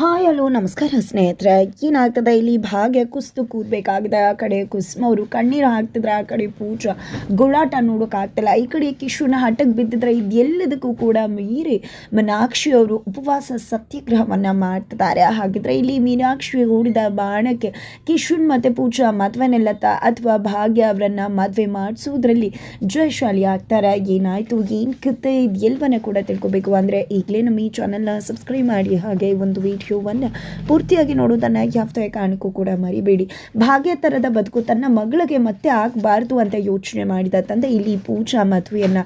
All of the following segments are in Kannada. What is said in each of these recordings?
ಹಾಯ್, ಹಲೋ, ನಮಸ್ಕಾರ ಸ್ನೇಹಿತರೆ. ಏನಾಗ್ತದೆ? ಇಲ್ಲಿ ಭಾಗ್ಯ ಕುಸ್ತು ಕೂದಬೇಕಾಗಿದೆ ಆ ಕಡೆ ಕುಸ್ಮ ಅವರು ಕಣ್ಣೀರು ಹಾಕ್ತಿದ್ರೆ, ಆ ಕಡೆ ಪೂಜಾ. ಗುಳಾಟ ನೋಡೋಕ್ಕಾಗ್ತಿಲ್ಲ ಈ ಕಡೆ ಕಿಶುನ ಹಠಕ್ಕೆ ಬಿದ್ದಿದ್ರೆ ಇದೆಲ್ಲದಕ್ಕೂ ಕೂಡ ಮೀರಿ ಮೀನಾಕ್ಷಿ ಅವರು ಉಪವಾಸ ಸತ್ಯಾಗ್ರಹವನ್ನು ಮಾಡ್ತಿದ್ದಾರೆ. ಹಾಗಿದ್ರೆ ಇಲ್ಲಿ ಮೀನಾಕ್ಷಿ ಹೂಡಿದ ಬಾಣಕ್ಕೆ ಕಿಶುನ್ ಮತ್ತು ಪೂಜಾ ಮದುವೆ ನಿಲ್ಲತ್ತ ಅಥವಾ ಭಾಗ್ಯ ಅವರನ್ನು ಮದುವೆ ಮಾಡಿಸೋದ್ರಲ್ಲಿ ಜಯಶಾಲಿ ಆಗ್ತಾರೆ. ಏನಾಯಿತು? ಏನು ಕತೆ? ಇದೆಲ್ಲವನ್ನ ಕೂಡ ತಿಳ್ಕೊಬೇಕು. ಅಂದರೆ ಈಗಲೇ ನಮ್ಮ ಈ ಚಾನಲ್ನ ಸಬ್ಸ್ಕ್ರೈಬ್ ಮಾಡಿ. ಹಾಗೆ ಒಂದು ವಿಡಿಯೋವನ್ನು ಪೂರ್ತಿಯಾಗಿ ನೋಡೋದನ್ನು ಯಾವುದೇ ಕಾರಣಕ್ಕೂ ಕೂಡ ಮರಿಬೇಡಿ. ಭಾಗ್ಯ ಥರದ ಬದುಕು ತನ್ನ ಮಗಳಿಗೆ ಮತ್ತೆ ಆಗಬಾರ್ದು ಅಂತ ಯೋಚನೆ ಮಾಡಿದ ತಂದೆ ಇಲ್ಲಿ ಪೂಜಾ ಮದುವೆಯನ್ನು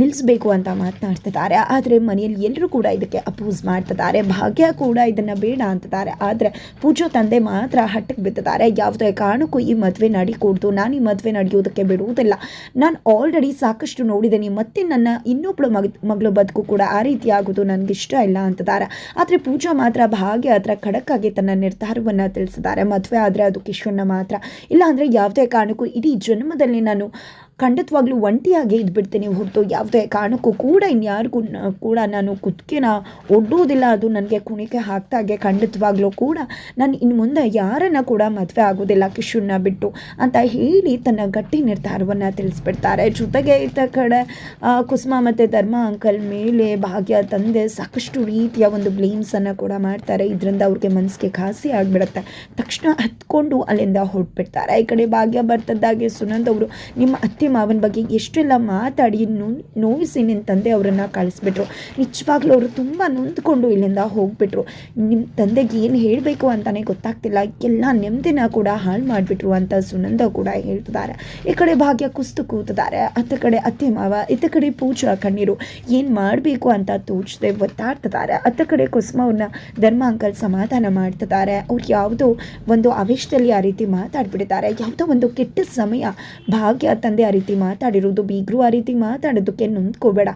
ನಿಲ್ಲಿಸಬೇಕು ಅಂತ ಮಾತನಾಡ್ತಿದ್ದಾರೆ. ಆದರೆ ಮನೆಯಲ್ಲಿ ಎಲ್ಲರೂ ಕೂಡ ಇದಕ್ಕೆ ಅಪೋಸ್ ಮಾಡ್ತಿದ್ದಾರೆ. ಭಾಗ್ಯ ಕೂಡ ಇದನ್ನು ಬೇಡ ಅಂತಿದ್ದಾರೆ. ಆದರೆ ಪೂಜಾ ತಂದೆ ಮಾತ್ರ ಹಟ್ಟಕ್ಕೆ ಬಿದ್ದಿದ್ದಾರೆ ಯಾವುದೇ ಕಾರಣಕ್ಕೂ ಈ ಮದುವೆ ನಡಿಕೂಡ್ದು. ನಾನು ಈ ಮದುವೆ ನಡೆಯೋದಕ್ಕೆ ಬಿಡುವುದಿಲ್ಲ. ನಾನು ಆಲ್ರೆಡಿ ಸಾಕಷ್ಟು ನೋಡಿದ್ದೀನಿ ಮತ್ತೆ ನನ್ನ ಇನ್ನೊಬ್ಬಳು ಮಗ, ಮಗಳು ಬದುಕು ಕೂಡ ಆ ರೀತಿ ಆಗೋದು ನನಗಿಷ್ಟ ಇಲ್ಲ ಅಂತಿದ್ದಾರೆ. ಆದರೆ ಪೂಜಾ ಮಾತ್ರ ಭಾಗ್ಯ ಅದರ ಖಡಕ್ಕಾಗಿ ತನ್ನ ನಿರ್ಧಾರವನ್ನು ತಿಳಿಸಿದ್ದಾರೆ. ಮದುವೆ ಆದರೆ ಅದು ಕಿಶೋರ್ನ ಮಾತ್ರ. ಇಲ್ಲ ಅಂದರೆ ಯಾವುದೇ ಕಾರಣಕ್ಕೂ ಇಡೀ ಜನ್ಮದಲ್ಲಿ ನಾನು ಖಂಡಿತವಾಗ್ಲೂ ಒಂಟಿಯಾಗಿ ಇದ್ಬಿಡ್ತೀನಿ ಹೊರತು ಯಾವುದೇ ಕಾರಣಕ್ಕೂ ಕೂಡ ಇನ್ಯಾರಿಗೂ ಕೂಡ ನಾನು ಕುತ್ತಿಗೆನ ಒಡ್ಡೋದಿಲ್ಲ. ಅದು ನನಗೆ ಕುಣಿಕೆ ಹಾಕ್ದಾಗೆ ಖಂಡಿತವಾಗ್ಲೂ ಕೂಡ ನಾನು ಇನ್ನು ಮುಂದೆ ಯಾರನ್ನ ಕೂಡ ಮದುವೆ ಆಗೋದಿಲ್ಲ ಕಿಶುನ್ನ ಬಿಟ್ಟು ಅಂತ ಹೇಳಿ ತನ್ನ ಗಟ್ಟಿ ನಿರ್ಧಾರವನ್ನು ತಿಳಿಸ್ಬಿಡ್ತಾರೆ. ಜೊತೆಗೆ ಈತ ಕಡೆ ಕುಸುಮ ಮತ್ತು ಧರ್ಮ ಅಂಕಲ್ ಮೇಲೆ ಭಾಗ್ಯ ತಂದೆ ಸಾಕಷ್ಟು ರೀತಿಯ ಒಂದು ಬ್ಲೇಮ್ಸನ್ನು ಕೂಡ ಮಾಡ್ತಾರೆ. ಇದರಿಂದ ಅವ್ರಿಗೆ ಮನಸ್ಸಿಗೆ ಖಾಸಿ ಆಗಿಬಿಡುತ್ತೆ. ತಕ್ಷಣ ಹತ್ಕೊಂಡು ಅಲ್ಲಿಂದ ಹೊರಟ್ಬಿಡ್ತಾರೆ. ಈ ಕಡೆ ಭಾಗ್ಯ ಬರ್ತದ್ದಾಗೆ ಸುನಂದ್ ಅವರು, ನಿಮ್ಮ ಅತ್ತೆ ಮಾವನ ಬಗ್ಗೆ ಎಷ್ಟೆಲ್ಲ ಮಾತಾಡಿ ನೋ ನೋಯಿಸಿ ನಿನ್ನ ತಂದೆ ಅವರನ್ನು ಕಳಿಸ್ಬಿಟ್ರು. ನಿಜವಾಗ್ಲೂ ಅವರು ತುಂಬ ನೊಂದ್ಕೊಂಡು ಇಲ್ಲಿಂದ ಹೋಗ್ಬಿಟ್ರು. ನಿಮ್ಮ ತಂದೆಗೆ ಏನು ಹೇಳಬೇಕು ಅಂತಲೇ ಗೊತ್ತಾಗ್ತಿಲ್ಲ. ಎಲ್ಲ ನೆಮ್ಮದಿನ ಕೂಡ ಹಾಳು ಮಾಡಿಬಿಟ್ರು ಅಂತ ಸುನಂದ ಕೂಡ ಹೇಳ್ತಿದ್ದಾರೆ. ಈ ಕಡೆ ಭಾಗ್ಯ ಕುಸ್ತು ಕೂತಿದ್ದಾರೆ. ಅತ್ತ ಕಡೆ ಅತ್ತೆ ಮಾವ, ಇತ್ತ ಕಡೆ ಪೂಜಾ ಕಣ್ಣೀರು. ಏನು ಮಾಡಬೇಕು ಅಂತ ತೋಚದೆ ಒತ್ತಾಡ್ತಿದ್ದಾರೆ. ಅತ್ತ ಕಡೆ ಕುಸುಮ ಅವ್ರನ್ನ ಧರ್ಮ ಅಂಕಲ್ ಸಮಾಧಾನ ಮಾಡ್ತಿದ್ದಾರೆ. ಅವ್ರು ಯಾವುದೋ ಒಂದು ಅವೇಶದಲ್ಲಿ ಆ ರೀತಿ ಮಾತಾಡ್ಬಿಟ್ಟಿದ್ದಾರೆ. ಯಾವುದೋ ಒಂದು ಕೆಟ್ಟ ಸಮಯ ಭಾಗ್ಯ ತಂದೆ ರೀತಿ ಮಾತಾಡಿರೋದು ಬೀಗರು ಆ ರೀತಿ ಮಾತಾಡೋದಕ್ಕೆ ನೊಂದ್ಕೋಬೇಡ.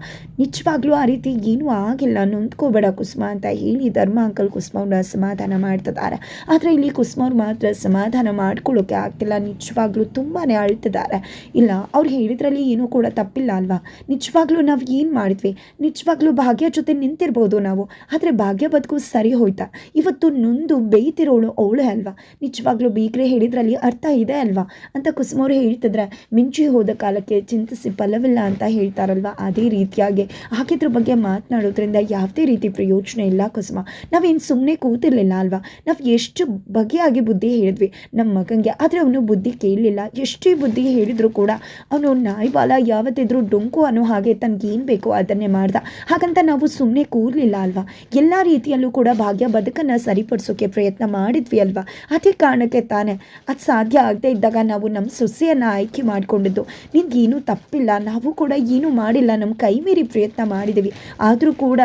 ನಿಜವಾಗ್ಲೂ ಆ ರೀತಿ ಏನೂ ಆಗಿಲ್ಲ, ನೊಂದ್ಕೋಬೇಡ ಕುಸುಮ ಅಂತ ಹೇಳಿ ಧರ್ಮ ಅಂಕಲ್ ಕುಸುಮವ್ರನ್ನ ಸಮಾಧಾನ ಮಾಡ್ತಿದ್ದಾರೆ. ಆದರೆ ಇಲ್ಲಿ ಕುಸುಮ ಅವ್ರು ಮಾತ್ರ ಸಮಾಧಾನ ಮಾಡ್ಕೊಳ್ಳೋಕೆ ಆಗ್ತಿಲ್ಲ, ನಿಜವಾಗ್ಲೂ ತುಂಬಾ ಅಳ್ತಿದ್ದಾರೆ. ಇಲ್ಲ, ಅವ್ರು ಹೇಳಿದ್ರಲ್ಲಿ ಏನೂ ಕೂಡ ತಪ್ಪಿಲ್ಲ ಅಲ್ವಾ? ನಿಜವಾಗ್ಲೂ ನಾವು ಏನು ಮಾಡಿದ್ವಿ? ನಿಜವಾಗ್ಲೂ ಭಾಗ್ಯ ಜೊತೆ ನಿಂತಿರ್ಬೋದು ನಾವು, ಆದರೆ ಭಾಗ್ಯ ಬದುಕು ಸರಿ ಹೋಯ್ತಾ? ಇವತ್ತು ನೊಂದು ಬೇಯ್ತಿರೋಳು ಅವಳು ಅಲ್ವಾ? ನಿಜವಾಗ್ಲೂ ಬೀಗ್ರೆ ಹೇಳಿದ್ರಲ್ಲಿ ಅರ್ಥ ಇದೆ ಅಲ್ವಾ? ಅಂತ ಕುಸುಮವ್ರು ಹೇಳ್ತಿದ್ರೆ, ಮಿಂಚಿ ಕಾಲಕ್ಕೆ ಚಿಂತಿಸಿ ಫಲವಿಲ್ಲ ಅಂತ ಹೇಳ್ತಾರಲ್ವ? ಅದೇ ರೀತಿಯಾಗಿ ಹಾಕಿದ್ರ ಬಗ್ಗೆ ಮಾತನಾಡೋದ್ರಿಂದ ಯಾವುದೇ ರೀತಿ ಪ್ರಯೋಜನ ಇಲ್ಲ ಕುಸುಮ. ನಾವೇನು ಸುಮ್ಮನೆ ಕೂತಿರ್ಲಿಲ್ಲ ಅಲ್ವಾ? ನಾವು ಎಷ್ಟು ಬಗೆಯಾಗಿ ಬುದ್ಧಿ ಹೇಳಿದ್ವಿ. ನಮ್ಮ ಮಗನಿಗೆ ಆದರೆ ಅವನು ಬುದ್ಧಿ ಕೇಳಲಿಲ್ಲ. ಎಷ್ಟೇ ಬುದ್ಧಿ ಹೇಳಿದ್ರು ಕೂಡ ಅವನು ನಾಯಿ ಬಾಲ ಯಾವತ್ತಿದ್ರೂ ಡೊಂಕು ಅನ್ನೋ ಹಾಗೆ ತನಗೇನು ಬೇಕೋ ಅದನ್ನೇ ಮಾಡ್ದ. ಹಾಗಂತ ನಾವು ಸುಮ್ಮನೆ ಕೂರಲಿಲ್ಲ ಅಲ್ವಾ? ಎಲ್ಲ ರೀತಿಯಲ್ಲೂ ಕೂಡ ಭಾಗ್ಯ ಬದುಕನ್ನು ಸರಿಪಡಿಸೋಕೆ ಪ್ರಯತ್ನ ಮಾಡಿದ್ವಿ ಅಲ್ವಾ? ಅದೇ ಕಾರಣಕ್ಕೆ ತಾನೇ ಅದು ಸಾಧ್ಯ ಆಗದೆ ಇದ್ದಾಗ ನಾವು ನಮ್ಮ ಸೊಸೆಯನ್ನು ಆಯ್ಕೆ ಮಾಡಿಕೊಂಡಿದ್ದು. ನಿನ್ಗೇನೂ ತಪ್ಪಿಲ್ಲ ನಾವು ಕೂಡ ಏನೂ ಮಾಡಿಲ್ಲ ನಮ್ಮ ಕೈ ಮೀರಿ ಪ್ರಯತ್ನ ಮಾಡಿದ್ದೀವಿ ಆದರೂ ಕೂಡ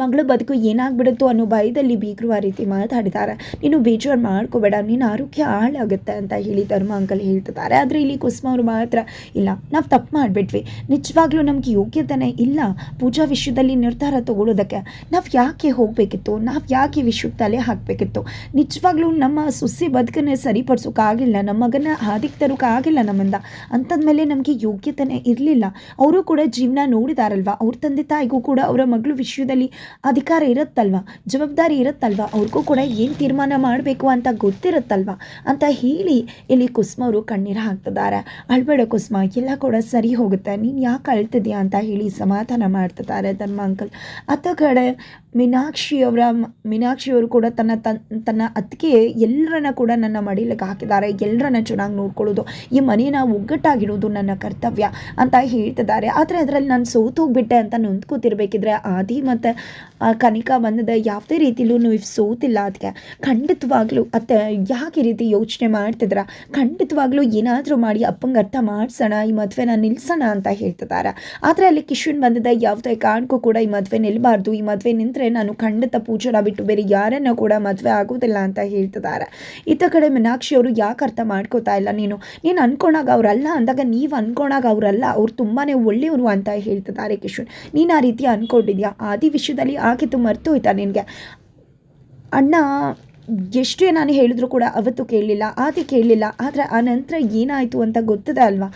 ಮಗಳ ಬದುಕು ಏನಾಗ್ಬಿಡುತ್ತೋ ಅನ್ನೋ ಭಯದಲ್ಲಿ ಬೀಗರು ಆ ರೀತಿ ಮಾತಾಡಿದ್ದಾರೆ. ನೀನು ಬೇಜಾರು ಮಾಡ್ಕೋಬೇಡ, ನಿನ್ನ ಆರೋಗ್ಯ ಹಾಳಾಗುತ್ತೆ ಅಂತ ಹೇಳಿ ಧರ್ಮ ಅಂಕಲ್ ಹೇಳ್ತಿದ್ದಾರೆ. ಆದರೆ ಇಲ್ಲಿ ಕುಸುಮ ಅವರು ಮಾತ್ರ ಇಲ್ಲ, ನಾವು ತಪ್ಪು ಮಾಡಿಬಿಟ್ವಿ. ನಿಜವಾಗ್ಲೂ ನಮಗೆ ಯೋಗ್ಯತೆನೇ ಇಲ್ಲ ಪೂಜಾ ವಿಷಯದಲ್ಲಿ ನಿರ್ಧಾರ ತಗೊಳ್ಳೋದಕ್ಕೆ. ನಾವು ಯಾಕೆ ಹೋಗಬೇಕಿತ್ತು? ನಾವು ಯಾಕೆ ವಿಷಯ ತಲೆ ಹಾಕಬೇಕಿತ್ತು? ನಿಜವಾಗ್ಲೂ ನಮ್ಮ ಸೊಸೆ ಬದುಕನ್ನೇ ಸರಿಪಡಿಸೋಕ್ಕಾಗಿಲ್ಲ ನಮ್ಮ ಮಗನ ಹಾದಿಗೆ ತರೋಕ್ಕಾಗಿಲ್ಲ ನಮ್ಮಿಂದ. ಅಂಥದ್ಮೇಲೆ ನಮಗೆ ಯೋಗ್ಯತೆನೇ ಇರಲಿಲ್ಲ. ಅವರು ಕೂಡ ಜೀವನ ನೋಡಿದಾರಲ್ವ? ಅವ್ರ ತಂದೆ ತಾಯಿಗೂ ಕೂಡ ಅವರ ಮಗಳು ವಿಷಯದಲ್ಲಿ ಅಧಿಕಾರ ಇರುತ್ತಲ್ವ? ಜವಾಬ್ದಾರಿ ಇರುತ್ತಲ್ವ? ಅವ್ರಿಗೂ ಕೂಡ ಏನು ತೀರ್ಮಾನ ಮಾಡಬೇಕು ಅಂತ ಗೊತ್ತಿರುತ್ತಲ್ವ? ಅಂತ ಹೇಳಿ ಇಲ್ಲಿ ಕುಸುಮ ಅವರು ಕಣ್ಣೀರು ಹಾಕ್ತಿದ್ದಾರೆ. ಅಳ್ಬೇಡ ಕುಸುಮ, ಎಲ್ಲ ಕೂಡ ಸರಿ ಹೋಗುತ್ತೆ. ನೀನು ಯಾಕೆ ಅಳ್ತಿದ್ಯಾ ಅಂತ ಹೇಳಿ ಸಮಾಧಾನ ಮಾಡ್ತಿದ್ದಾರೆ ಧರ್ಮ ಅಂಕಲ್ ಅತ್ತ ಕಡೆ ಮೀನಾಕ್ಷಿ ಅವರ ಮೀನಾಕ್ಷಿ ಅವರು ಕೂಡ ತನ್ನ ತನ್, ತನ್ನ ಅತ್ತಿಗೆ ಎಲ್ಲರನ್ನ ಕೂಡ ನನ್ನ ಮಡಿಲಿಗೆ ಹಾಕಿದ್ದಾರೆ. ಎಲ್ಲರನ್ನ ಚೆನ್ನಾಗಿ ನೋಡ್ಕೊಳ್ಳೋದು. ಈ ಮನೇನ ಒಗ್ಗಟ್ಟಾಗಿಡೋದು ನನ್ನ ಕರ್ತವ್ಯ ಅಂತ ಹೇಳ್ತಿದ್ದಾರೆ. ಆದರೆ ಅದರಲ್ಲಿ ನಾನು ಸೋತು ಹೋಗ್ಬಿಟ್ಟೆ ಅಂತ ನೊಂದ್ಕೋತಿರ್ಬೇಕಿದ್ರೆ ಆದಿ ಮತ್ತು ಕನಿಕಾ ಬಂದದ. ಯಾವುದೇ ರೀತಿಲೂ ನೀವು ಸೋತಿಲ್ಲ ಅದಕ್ಕೆ ಖಂಡಿತವಾಗ್ಲೂ ಅತ್ತೆ, ಯಾಕೆ ರೀತಿ ಯೋಚನೆ ಮಾಡ್ತಿದ್ರ? ಖಂಡಿತವಾಗ್ಲೂ ಏನಾದರೂ ಮಾಡಿ ಅಪ್ಪಂಗೆ ಅರ್ಥ ಮಾಡಿಸೋಣ, ಈ ಮದುವೆನ ನಿಲ್ಲಿಸೋಣ ಅಂತ ಹೇಳ್ತಿದ್ದಾರೆ. ಆದರೆ ಅಲ್ಲಿ ಕಿಶನ್ ಬಂದದ. ಯಾವುದೇ ಕಾರಣಕ್ಕೂ ಕೂಡ ಈ ಮದುವೆ ನಿಲ್ಲಬಾರ್ದು ಈ ಮದುವೆ ನಿಂತರೆ ನಾನು ಖಂಡಿತ ಪೂಜಾರ ಬಿಟ್ಟು ಬೇರೆ ಯಾರನ್ನು ಕೂಡ ಮದುವೆ ಆಗೋದಿಲ್ಲ ಅಂತ ಹೇಳ್ತಿದ್ದಾರೆ. ಇತ್ತ ಕಡೆ ಮೀನಾಕ್ಷಿ ಅವರು ಯಾಕೆ ಅರ್ಥ ಮಾಡ್ಕೋತಾ ಇಲ್ಲ? ನೀನು ನೀನು ಅನ್ಕೊಂಡಾಗ ಅವರಲ್ಲ ಅಂದಾಗ ನೀವು ಅನ್ಕೊಂಡಾಗ ಅವರಲ್ಲ, ಅವ್ರು ತುಂಬಾ ಒಳ್ಳೆಯವರು ಅಂತ ಹೇಳ್ತಿದ್ದಾರೆ ಕಿಶೋರ್. ನೀನು ಆ ರೀತಿ ಅಂದ್ಕೊಂಡಿದ್ಯಾ ಆದಿ ವಿಷಯದಲ್ಲಿ ಆಗಿತ್ತು ಮರ್ತೋಯ್ತಾ ನಿನಗೆ? ಅಣ್ಣ, ಎಷ್ಟೇ ನಾನು ಹೇಳಿದ್ರು ಕೂಡ ಅವತ್ತು ಕೇಳಲಿಲ್ಲ, ಆದಿ ಕೇಳಲಿಲ್ಲ, ಆದರೆ ಆ ನಂತರ ಏನಾಯಿತು ಅಂತ ಗೊತ್ತದೆ ಅಲ್ವಾ?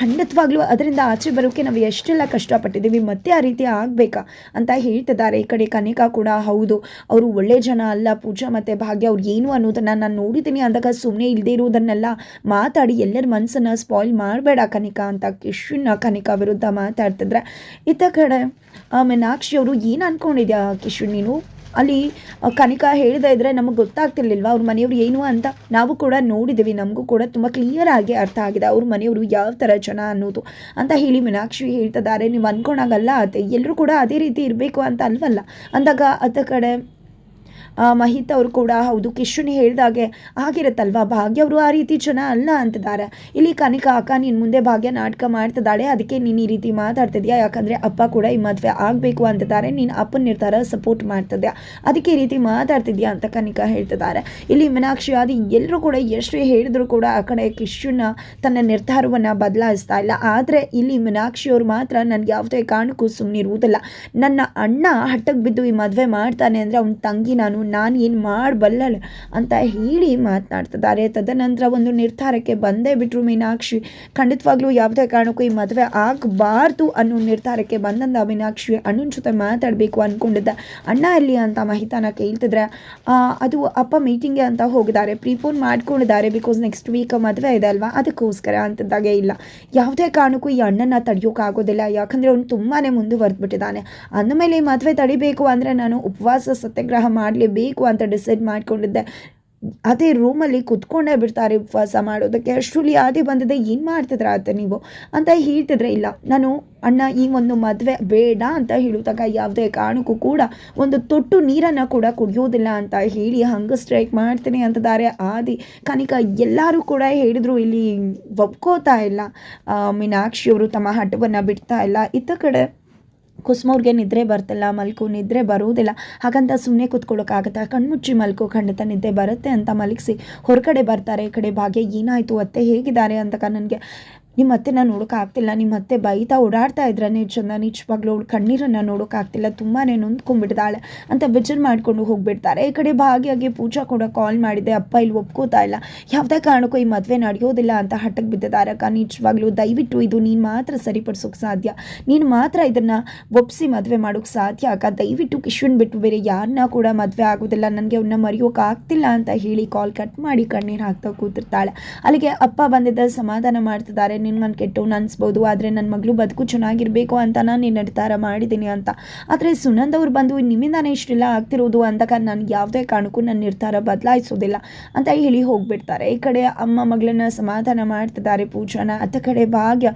ಖಂಡಿತವಾಗ್ಲೂ ಅದರಿಂದ ಆಚೆ ಬರೋಕ್ಕೆ ನಾವು ಎಷ್ಟೆಲ್ಲ ಕಷ್ಟಪಟ್ಟಿದ್ದೀವಿ, ಮತ್ತೆ ಆ ರೀತಿ ಆಗಬೇಕಾ ಅಂತ ಹೇಳ್ತಿದ್ದಾರೆ. ಈ ಕಡೆ ಕನಿಕಾ ಕೂಡ ಹೌದು, ಅವರು ಒಳ್ಳೆ ಜನ ಅಲ್ಲ, ಪೂಜಾ ಮತ್ತು ಭಾಗ್ಯ ಅವ್ರು ಏನು ಅನ್ನೋದನ್ನು ನಾನು ನೋಡಿದ್ದೀನಿ. ಅಂದಾಗ ಸುಮ್ಮನೆ ಇಲ್ಲದೆ ಇರೋದನ್ನೆಲ್ಲ ಮಾತಾಡಿ ಎಲ್ಲರ ಮನಸ್ಸನ್ನು ಸ್ಪಾಯ್ಲ್ ಮಾಡಬೇಡ ಕನಿಕಾ ಅಂತ ಕಿಶುನ ಕನಿಕಾ ವಿರುದ್ಧ ಮಾತಾಡ್ತಿದ್ರೆ. ಇತ್ತ ಕಡೆ ಮೀನಾಕ್ಷಿ ಅವರು ಏನು ಅಂದ್ಕೊಂಡಿದ್ಯಾ ಕಿಶುನ್ ನೀನು? ಅಲ್ಲಿ ಕನಿಕ ಹೇಳ್ದೆ ಇದ್ರೆ ನಮಗೆ ಗೊತ್ತಾಗ್ತಿರ್ಲಿಲ್ವ? ಅವ್ರ ಮನೆಯವ್ರು ಏನು ಅಂತ? ನಾವು ಕೂಡ ನೋಡಿದ್ದೀವಿ ನಮಗೂ ಕೂಡ ತುಂಬ ಕ್ಲಿಯರ್ ಆಗಿ ಅರ್ಥ ಆಗಿದೆ, ಅವ್ರ ಮನೆಯವರು ಯಾವ ಥರ ಜನ ಅನ್ನೋದು ಅಂತ ಹೇಳಿ ಮೀನಾಕ್ಷಿ ಹೇಳ್ತಿದ್ದಾರೆ. ನೀವು ಅಂದ್ಕೊಂಡಾಗಲ್ಲ ಅತ್ತೆ ಎಲ್ಲರೂ ಕೂಡ ಅದೇ ರೀತಿ ಇರಬೇಕು ಅಂತ ಅಲ್ವಲ್ಲ ಅಂದಾಗ ಅತ್ತ ಕಡೆ ಮಹಿತ್ ಅವರು ಕೂಡ, ಹೌದು, ಕಿಶುನ್ ಹೇಳ್ದಾಗೆ ಆಗಿರುತ್ತಲ್ವಾ? ಭಾಗ್ಯ ಅವರು ಆ ರೀತಿ ಜನ ಅಲ್ಲ ಅಂತಿದ್ದಾರೆ. ಇಲ್ಲಿ ಕನಿಕ, ಅಕ್ಕ, ನೀನು ಮುಂದೆ ಭಾಗ್ಯ ನಾಟಕ ಮಾಡ್ತಿದ್ದಾಳೆ. ಅದಕ್ಕೆ ನೀನು ಈ ರೀತಿ ಮಾತಾಡ್ತಿದ್ಯಾ? ಯಾಕಂದರೆ ಅಪ್ಪ ಕೂಡ ಈ ಮದುವೆ ಆಗಬೇಕು ಅಂತಿದ್ದಾರೆ. ನೀನು ಅಪ್ಪನ ನಿರ್ಧಾರ ಸಪೋರ್ಟ್ ಮಾಡ್ತಿದ್ಯಾ? ಅದಕ್ಕೆ ಈ ರೀತಿ ಮಾತಾಡ್ತಿದ್ಯಾ ಅಂತ ಕನಿಕ ಹೇಳ್ತಿದ್ದಾರೆ. ಇಲ್ಲಿ ಮೀನಾಕ್ಷಿ, ಆದಿ ಎಲ್ಲರೂ ಕೂಡ ಎಷ್ಟು ಹೇಳಿದ್ರು ಕೂಡ ಆ ಕಡೆ ಕಿಶುನ ತನ್ನ ನಿರ್ಧಾರವನ್ನು ಬದಲಾಯಿಸ್ತಾ ಇಲ್ಲ. ಆದರೆ ಇಲ್ಲಿ ಮೀನಾಕ್ಷಿ ಅವರು ಮಾತ್ರ ನನಗೆ ಯಾವುದೇ ಕಾರಣಕ್ಕೂ ಸುಮ್ಮನಿರುವುದಿಲ್ಲ ನನ್ನ ಅಣ್ಣ ಹಟ್ಟಕ್ಕೆ ಬಿದ್ದು ಈ ಮದುವೆ ಮಾಡ್ತಾನೆ ಅಂದರೆ ಅವನ ತಂಗಿ ನಾನು ನಾನು ಏನು ಮಾಡಬಲ್ಲಳು ಅಂತ ಹೇಳಿ ಮಾತನಾಡ್ತಿದ್ದಾರೆ. ತದನಂತರ ಒಂದು ನಿರ್ಧಾರಕ್ಕೆ ಬಂದೇ ಬಿಟ್ಟರು ಮೀನಾಕ್ಷಿ. ಖಂಡಿತವಾಗ್ಲೂ ಯಾವುದೇ ಕಾರಣಕ್ಕೂ ಈ ಮದುವೆ ಆಗಬಾರ್ದು ಅನ್ನೋ ನಿರ್ಧಾರಕ್ಕೆ ಬಂದಂದ ಮೀನಾಕ್ಷಿ ಅಣ್ಣನ ಜೊತೆ ಮಾತಾಡಬೇಕು ಅಂದ್ಕೊಂಡಿದ್ದ ಅಣ್ಣ ಇಲ್ಲಿ ಅಂತ ಮಹಿತಾನ ಕೇಳ್ತಿದ್ರೆ ಅದು ಅಪ್ಪ ಮೀಟಿಂಗ್ಗೆ ಅಂತ ಹೋಗಿದ್ದಾರೆ. ಪ್ರೀಪೋನ್ ಮಾಡ್ಕೊಂಡಿದ್ದಾರೆ ಬಿಕಾಸ್ ನೆಕ್ಸ್ಟ್ ವೀಕ್ ಮದುವೆ ಇದೆ ಅಲ್ವಾ? ಅದಕ್ಕೋಸ್ಕರ ಅಂತಿದ್ದಾಗೆ ಇಲ್ಲ. ಯಾವುದೇ ಕಾರಣಕ್ಕೂ ಈ ಅಣ್ಣನ ತಡೆಯೋಕ್ಕಾಗೋದಿಲ್ಲ ಯಾಕಂದರೆ ಅವನು ತುಂಬಾ ಮುಂದುವರೆದ್ಬಿಟ್ಟಿದ್ದಾನೆ. ಅಂದಮೇಲೆ ಈ ಮದುವೆ ತಡಿಬೇಕು ಅಂದರೆ ನಾನು ಉಪವಾಸ ಸತ್ಯಾಗ್ರಹ ಮಾಡಲೇಬೇಕು ಅಂತ ಡಿಸೈಡ್ ಮಾಡ್ಕೊಂಡಿದ್ದೆ. ಅದೇ ರೂಮಲ್ಲಿ ಕುತ್ಕೊಂಡೇ ಬಿಡ್ತಾರೆ ಉಪವಾಸ ಮಾಡೋದಕ್ಕೆ. ಅಷ್ಟರಲ್ಲಿ ಆದಿ ಬಂದಿದೆ, ಏನು ಮಾಡ್ತಿದ್ರ ಅಂತ ನೀವು? ಅಂತ ಹೇಳ್ತಿದ್ರೆ ಇಲ್ಲ. ನಾನು, ಅಣ್ಣ, ಈ ಒಂದು ಮದುವೆ ಬೇಡ ಅಂತ ಹೇಳುವಾಗ ಯಾವುದೇ ಕಾರಣಕ್ಕೂ ಕೂಡ ಒಂದು ತೊಟ್ಟು ನೀರನ್ನು ಕೂಡ ಕುಡಿಯೋದಿಲ್ಲ ಅಂತ ಹೇಳಿ ಹಂಗೆ ಸ್ಟ್ರೈಕ್ ಮಾಡ್ತೀನಿ ಅಂತಿದ್ದಾರೆ ಆದಿ. ಕನಿಕ ಎಲ್ಲರೂ ಕೂಡ ಹೇಳಿದರು, ಇಲ್ಲಿ ಒಪ್ಕೋತಾ ಇಲ್ಲ. ಮೀನಾಕ್ಷಿಯವರು ತಮ್ಮ ಹಠವನ್ನು ಬಿಡ್ತಾ ಇಲ್ಲ. ಇತ್ತ ಕಡೆ ಕುಸುಮವ್ರಿಗೆ ನಿದ್ರೆ ಬರ್ತಿಲ್ಲ, ಮಲ್ಕು, ನಿದ್ರೆ ಬರುವುದಿಲ್ಲ. ಹಾಗಂತ ಸುಮ್ಮನೆ ಕೂತ್ಕೊಳ್ಳೋಕ್ಕಾಗತ್ತಾ ಕಣ್ಮುಚ್ಚಿ ಮಲ್ಕು, ಖಂಡಿತ ನಿದ್ದೆ ಬರುತ್ತೆ ಅಂತ ಮಲಗಿಸಿ ಹೊರಗಡೆ ಬರ್ತಾರೆ. ಈ ಕಡೆ ಭಾಗ್ಯ, ಏನಾಯಿತು? ಅತ್ತೆ ಹೇಗಿದ್ದಾರೆ? ಅಂತ ನನಗೆ ನಿಮ್ಮ ಅತ್ತೆನ ನೋಡೋಕ್ಕಾಗ್ತಿಲ್ಲ ನಿಮ್ಮ ಅತ್ತೆ ಬೈತಾ ಓಡಾಡ್ತಾ ಇದ್ರನೇ ಚಂದ ನಿಜವಾಗ್ಲೂ ಅವಳು ಕಣ್ಣೀರನ್ನು ನೋಡೋಕ್ಕಾಗ್ತಿಲ್ಲ ತುಂಬಾ ನೊಂದ್ಕೊಂಡ್ಬಿಟ್ಟಿದ್ದಾಳೆ ಅಂತ ಬೆಜರ್ ಮಾಡಿಕೊಂಡು ಹೋಗ್ಬಿಡ್ತಾರೆ. ಈ ಕಡೆ ಭಾಗ್ಯಗೆ ಪೂಜಾ ಕೂಡ ಕಾಲ್ ಮಾಡಿದೆ. ಅಪ್ಪ, ಇಲ್ಲಿ ಒಪ್ಕೋತಾ ಇಲ್ಲ. ಯಾವುದೇ ಕಾರಣಕ್ಕೂ ಈ ಮದುವೆ ನಡೆಯೋದಿಲ್ಲ ಅಂತ ಹಠಕ್ಕೆ ಬಿದ್ದಿದ್ದಾರೆ ಅಕ್ಕ. ನಿಜವಾಗ್ಲೂ ದಯವಿಟ್ಟು ಇದು ನೀನು ಮಾತ್ರ ಸರಿಪಡಿಸೋಕೆ ಸಾಧ್ಯ. ನೀನು ಮಾತ್ರ ಇದನ್ನು ಒಪ್ಪಿಸಿ ಮದುವೆ ಮಾಡೋಕ್ಕೆ ಸಾಧ್ಯ ಅಕ್ಕ. ದಯವಿಟ್ಟು ಕಿಶನ್ ಬಿಟ್ಟು ಬೇರೆ ಯಾರನ್ನ ಕೂಡ ಮದುವೆ ಆಗೋದಿಲ್ಲ. ನನಗೆ ಅವನ್ನ ಮರೆಯೋಕೆ ಆಗ್ತಿಲ್ಲ ಅಂತ ಹೇಳಿ ಕಾಲ್ ಕಟ್ ಮಾಡಿ ಕಣ್ಣೀರು ಹಾಕ್ತಾ ಕೂತಿರ್ತಾಳೆ. ಅಲ್ಲಿಗೆ ಅಪ್ಪ ಬಂದಿದ್ದ ಸಮಾಧಾನ ಮಾಡ್ತಿದ್ದಾರೆ. ನಿನ್ನ ನಾನು ಕೆಟ್ಟವನು ಅನ್ಸ್ಬೋದು, ಆದರೆ ನನ್ನ ಮಗಳು ಬದುಕು ಚೆನ್ನಾಗಿರಬೇಕು ಅಂತ ನಾನು ನಿರ್ಧಾರ ಮಾಡಿದ್ದೀನಿ ಅಂತ. ಆದರೆ ಸುನಂದ್ ಅವ್ರು ಬಂದು ನಿಮ್ಮಿಂದಾನೇ ಇಷ್ಟೆಲ್ಲ ಆಗ್ತಿರೋದು ಅಂದಾಗ ನಾನು ಯಾವುದೇ ಕಾರಣಕ್ಕೂ ನನ್ನ ನಿರ್ಧಾರ ಬದಲಾಯಿಸೋದಿಲ್ಲ ಅಂತ ಹೇಳಿ ಹೋಗ್ಬಿಡ್ತಾರೆ. ಈ ಕಡೆ ಅಮ್ಮ ಮಗಳನ್ನ ಸಮಾಧಾನ ಮಾಡ್ತಿದ್ದಾರೆ ಪೂಜಾನ. ಅತ್ತ ಕಡೆ ಭಾಗ್ಯ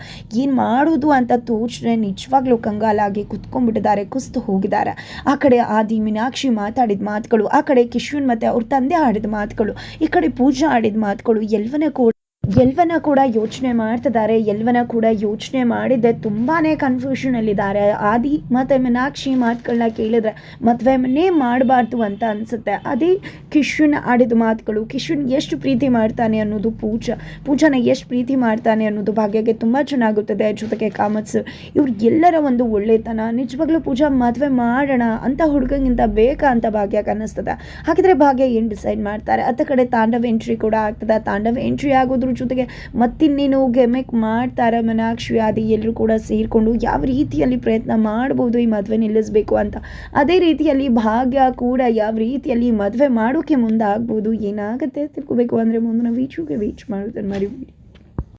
ಏನು ಮಾಡೋದು ಅಂತ ತೋಚನೆ ನಿಜವಾಗ್ಲೂ ಕಂಗಾಲಾಗಿ ಕುತ್ಕೊಂಡ್ಬಿಟ್ಟಿದ್ದಾರೆ, ಕುಸ್ತು ಹೋಗಿದ್ದಾರೆ. ಆ ಕಡೆ ಆದಿ, ಮೀನಾಕ್ಷಿ ಮಾತಾಡಿದ ಮಾತುಗಳು, ಆ ಕಡೆ ಕಿಶೋನ್ ಮತ್ತು ಅವ್ರ ತಂದೆ ಆಡಿದ ಮಾತುಗಳು, ಈ ಕಡೆ ಪೂಜಾ ಆಡಿದ ಮಾತುಗಳು ಎಲ್ಲವನ್ನ ಕೂಡ ಎಲ್ವನ ಕೂಡ ಯೋಚನೆ ಮಾಡ್ತಿದ್ದಾರೆ. ಎಲ್ವನ ಕೂಡ ಯೋಚನೆ ಮಾಡಿದ್ದೆ. ತುಂಬಾ ಕನ್ಫ್ಯೂಷನಲ್ಲಿದ್ದಾರೆ ಆದಿ ಮತ್ತು ಮೀನಾಕ್ಷಿ ಮಾತುಗಳನ್ನ ಕೇಳಿದ್ರೆ ಮದುವೆನೇ ಮಾಡಬಾರ್ದು ಅಂತ ಅನಿಸುತ್ತೆ. ಅದೇ ಕಿಶುನ್ ಆಡಿದ ಮಾತುಗಳು. ಕಿಶುನ್ ಎಷ್ಟು ಪ್ರೀತಿ ಮಾಡ್ತಾನೆ ಅನ್ನೋದು ಪೂಜಾ. ಪೂಜಾನ ಎಷ್ಟು ಪ್ರೀತಿ ಮಾಡ್ತಾನೆ ಅನ್ನೋದು ಭಾಗ್ಯಗೆ ತುಂಬ ಚೆನ್ನಾಗುತ್ತದೆ. ಜೊತೆಗೆ ಕಾಮತ್ಸ್. ಇವ್ರು ಎಲ್ಲರ ಒಂದು ಒಳ್ಳೆತನ. ನಿಜವಾಗ್ಲೂ ಪೂಜಾ ಮದುವೆ ಮಾಡೋಣ ಅಂತ ಹುಡುಗಂಗಿಂತ ಬೇಕಾ ಅಂತ ಭಾಗ್ಯಕ್ಕೆ ಅನ್ನಿಸ್ತದೆ ಹಾಗಿದ್ರೆ ಭಾಗ್ಯ ಏನು ಡಿಸೈಡ್ ಮಾಡ್ತಾರೆ? ಅತ್ತ ಕಡೆ ತಾಂಡವ ಎಂಟ್ರಿ ಕೂಡ ಆಗ್ತದೆ. ತಾಂಡವ ಎಂಟ್ರಿ ಆಗೋದ್ರ ಜೊತೆಗೆ ಮತ್ತಿನ್ನೇನು ಗೆಮೆಕ್ ಮಾಡ್ತಾರೆ ಮನಾಕ್ಷಿ, ಆದಿ ಎಲ್ಲರೂ ಕೂಡ ಸೇರಿಕೊಂಡು ಯಾವ ರೀತಿಯಲ್ಲಿ ಪ್ರಯತ್ನ ಮಾಡ್ಬೋದು ಈ ಮದುವೆ ನಿಲ್ಲಿಸಬೇಕು ಅಂತ. ಅದೇ ರೀತಿಯಲ್ಲಿ ಭಾಗ್ಯ ಕೂಡ ಯಾವ ರೀತಿಯಲ್ಲಿ ಮದುವೆ ಮಾಡೋಕ್ಕೆ ಮುಂದಾಗ್ಬೋದು. ಏನಾಗುತ್ತೆ ತಿಳ್ಕೊಬೇಕು ಅಂದರೆ ಮುಂದಿನ ವೀಚುಗೆ ವೀಚ್ ಮಾಡೋದನ್ನು ಮರಿಬೇಡಿ